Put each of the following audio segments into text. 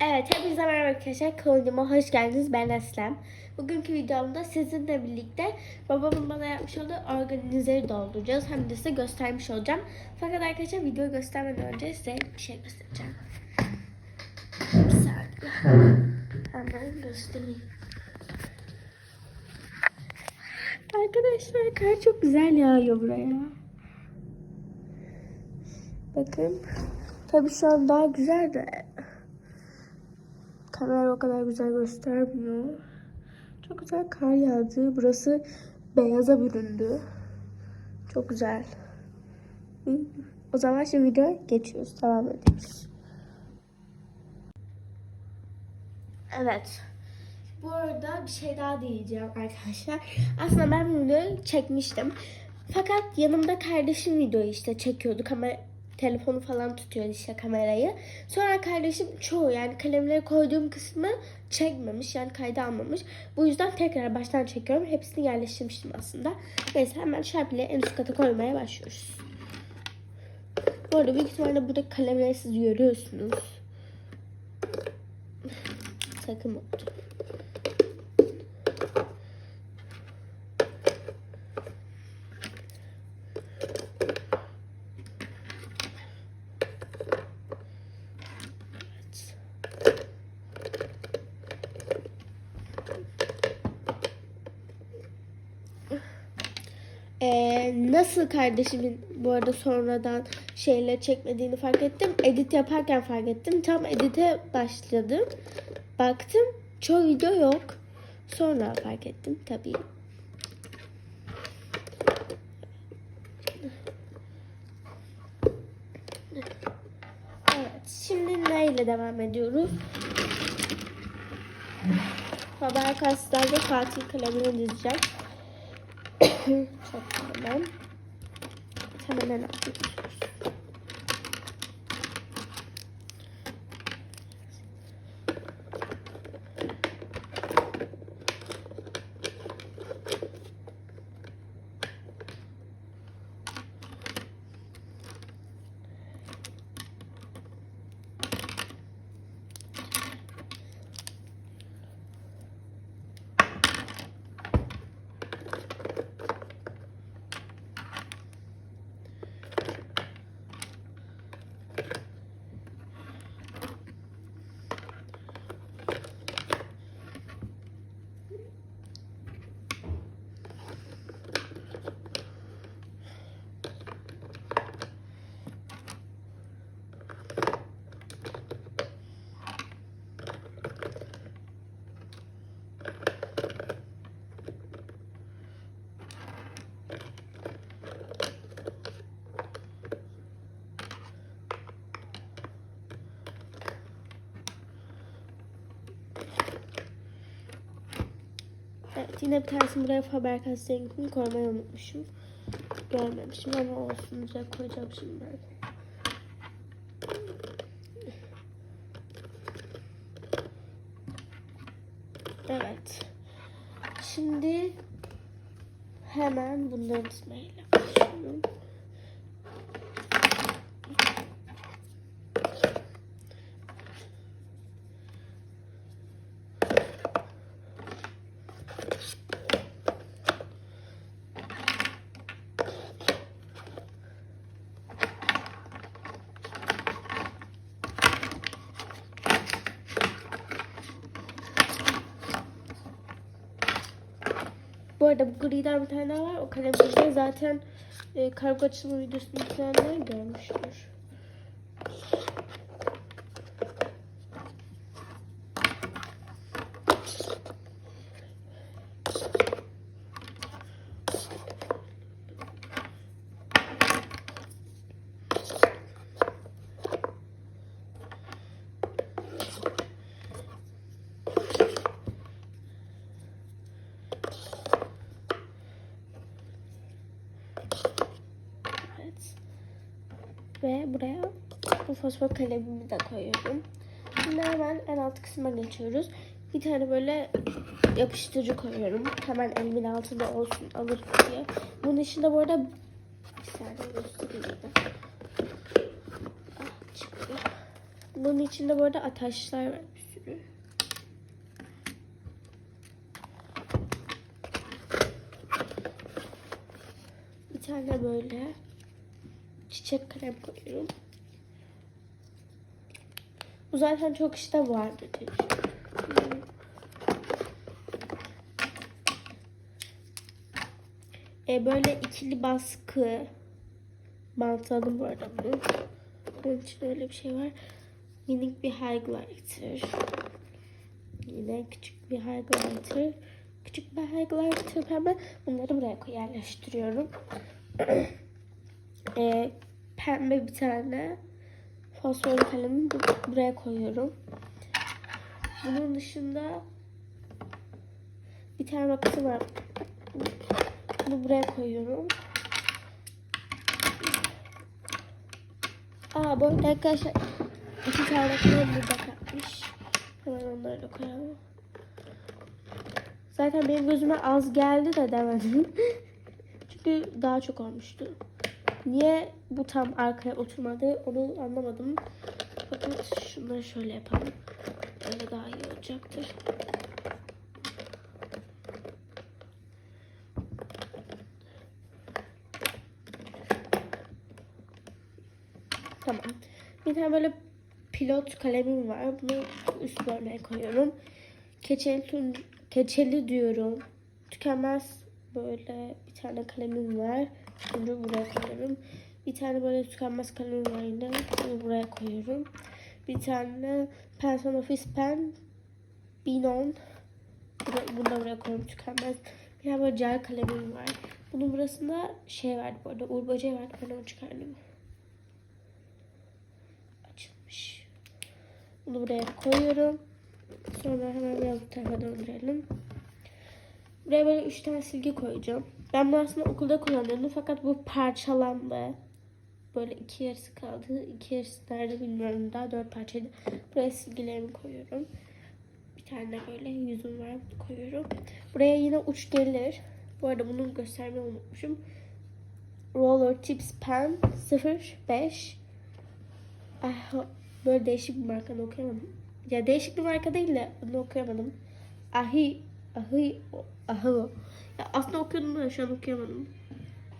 Evet, hepinize merhaba arkadaşlar. Kanalıma hoş geldiniz. Ben Eslem. Bugünkü videomda sizinle birlikte babamın bana yapmış olduğu organizeyi dolduracağız. Hem de size göstermiş olacağım. Fakat arkadaşlar videoyu göstermeden önce size bir şey göstereceğim. Bir saniye. Hemen göstereyim. Arkadaşlar kar çok güzel yağıyor buraya. Bakın. Tabii şu an daha güzel de kamera o kadar güzel göstermiyor. Çok güzel kar yağdı. Burası beyaza büründü. Çok güzel. O zaman şimdi videoya geçiyoruz. Devam ediyoruz. Evet. Bu arada bir şey daha diyeceğim arkadaşlar. Aslında ben bunu çekmiştim. Fakat yanımda kardeşim videoyu işte çekiyordu. Kamera, telefonu falan tutuyor işte kamerayı. Sonra kardeşim çoğu yani kalemleri koyduğum kısmı çekmemiş yani kayda almamış. Bu yüzden tekrar baştan çekiyorum. Hepsini yerleştirmiştim aslında. Neyse hemen şarpıyla en üst kata koymaya başlıyoruz. Bu arada büyük ihtimalle burada kalemleri siz görüyorsunuz. Takım oldu. Nasıl kardeşimin bu arada sonradan şeyleri çekmediğini fark ettim. Edit yaparken fark ettim. Tam edite başladım. Baktım çoğu video yok. Sonra fark ettim tabii. Evet, şimdi neyle devam ediyoruz? Haber kaslarda Fatih kalemini dizeceğim. Çok hemen. Hemen hemen atıyoruz. Yine bir tanesini buraya Faber Castell'inkini koymayı unutmuşum. Görmemişim ama olsun güzel koyacağım şimdi ben. Evet. Şimdi hemen bunları dizmeyle başlıyorum. Arada bu griden bir tane daha var. O kalemimizde zaten e, kargo açılma videosunu izleyenler görmüştür. Evet. Ve buraya bu fosfor kalemimi de koyuyorum. Şimdi hemen en alt kısma geçiyoruz. Bir tane böyle yapıştırıcı koyuyorum. Hemen elimin altında olsun alır diye. Bunun içinde bu arada bir saniye göstereyim. Ah, çıkıyor. Bunun içinde bu arada ataşlar var bir sürü. Bir tane böyle çiçek krem koyuyorum. Bu zaten çok işte vardı. E, böyle ikili baskı bantladım bu arada bunu. Bunun için öyle bir şey var. Minik bir highlighter. Yine küçük bir highlighter. Küçük bir highlighter pembe. Bunları buraya yerleştiriyorum. e, pembe bir tane fosfor kalemi bu- buraya koyuyorum. Bunun dışında bir tane makası var. Bunu buraya koyuyorum. Aa bu arada arkadaşlar iki tane kalem burada kalmış. Hemen onları da koyalım. Zaten benim gözüme az geldi de demedim. Çünkü daha çok olmuştu. Niye bu tam arkaya oturmadı onu anlamadım. Fakat şunları şöyle yapalım. Öyle daha iyi olacaktır. Tamam. Bir tane böyle pilot kalemim var. Bunu üst bölmeye koyuyorum. Keçeli, keçeli diyorum. Tükenmez böyle bir tane kalemim var. Bunu buraya koyuyorum. Bir tane böyle tükenmez kalemim var yine. Bunu buraya koyuyorum. Bir tane Penson Office Pen Binon. Bunu, da buraya koyuyorum. Tükenmez. Bir tane böyle gel kalemim var. Bunun burasında şey vardı bu arada. Uğur böceği vardı. Ben onu çıkardım. Açılmış. Bunu buraya koyuyorum. Sonra hemen biraz bu tarafa döndürelim. Buraya böyle üç tane silgi koyacağım. Ben bunu aslında okulda kullanıyordum fakat bu parçalandı. Böyle iki yarısı kaldı. İki yarısı nerede bilmiyorum. Daha dört parçaydı. Buraya silgilerimi koyuyorum. Bir tane de böyle yüzüm var. Koyuyorum. Buraya yine uç gelir. Bu arada bunu göstermeyi unutmuşum. Roller Tips Pen 05 Ah, böyle değişik bir markanı okuyamadım. Ya değişik bir marka değil de bunu okuyamadım. Ahi, ahi, ahi. Ya aslında okuyordum da şu an okuyamadım.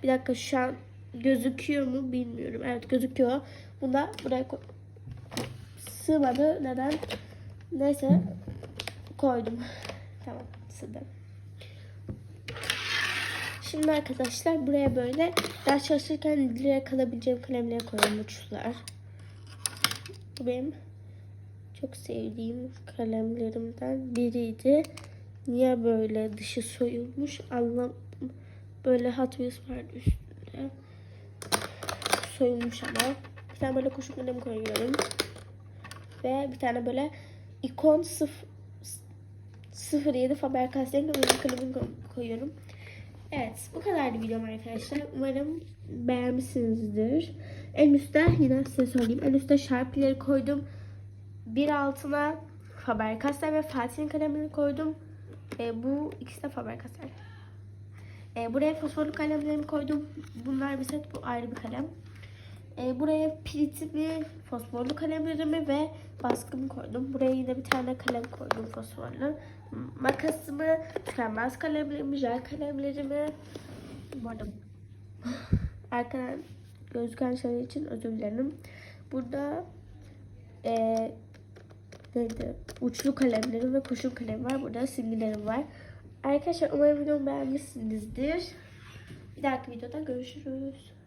Bir dakika şu an gözüküyor mu bilmiyorum. Evet gözüküyor. Bunu buraya koy. Sığmadı. Neden? Neyse koydum. tamam sığdı. Şimdi arkadaşlar buraya böyle ders çalışırken dilere kalabileceğim kalemleri koyuyorum uçlar. Bu benim çok sevdiğim kalemlerimden biriydi. Niye böyle dışı soyulmuş anlamadım. Böyle Wheels vardı üstünde. Soyulmuş ama. Bir tane böyle kuşu kalem koyuyorum. Ve bir tane böyle ikon 07 Faber-Castell'in oyuncu kalemini koy- koyuyorum. Evet bu kadardı videom arkadaşlar. Umarım beğenmişsinizdir. En üstte yine size söyleyeyim. En üstte Sharpie'leri koydum. Bir altına Faber-Castell ve Fatih'in kalemini koydum. E, bu ikisi de Faber-Castell. E, buraya fosforlu kalemlerimi koydum. Bunlar bir set, bu ayrı bir kalem. E, buraya piritimi, fosforlu kalemlerimi ve baskımı koydum. Buraya yine bir tane kalem koydum fosforlu. Makasımı, tükenmez kalemlerimi, jel kalemlerimi. Bu arada arkadan gözüken şeyler için özür dilerim. Burada e, neydi? uçlu kalemlerim ve kurşun kalem var. Burada silgilerim var. Arkadaşlar umarım videomu beğenmişsinizdir. Bir dahaki videoda görüşürüz.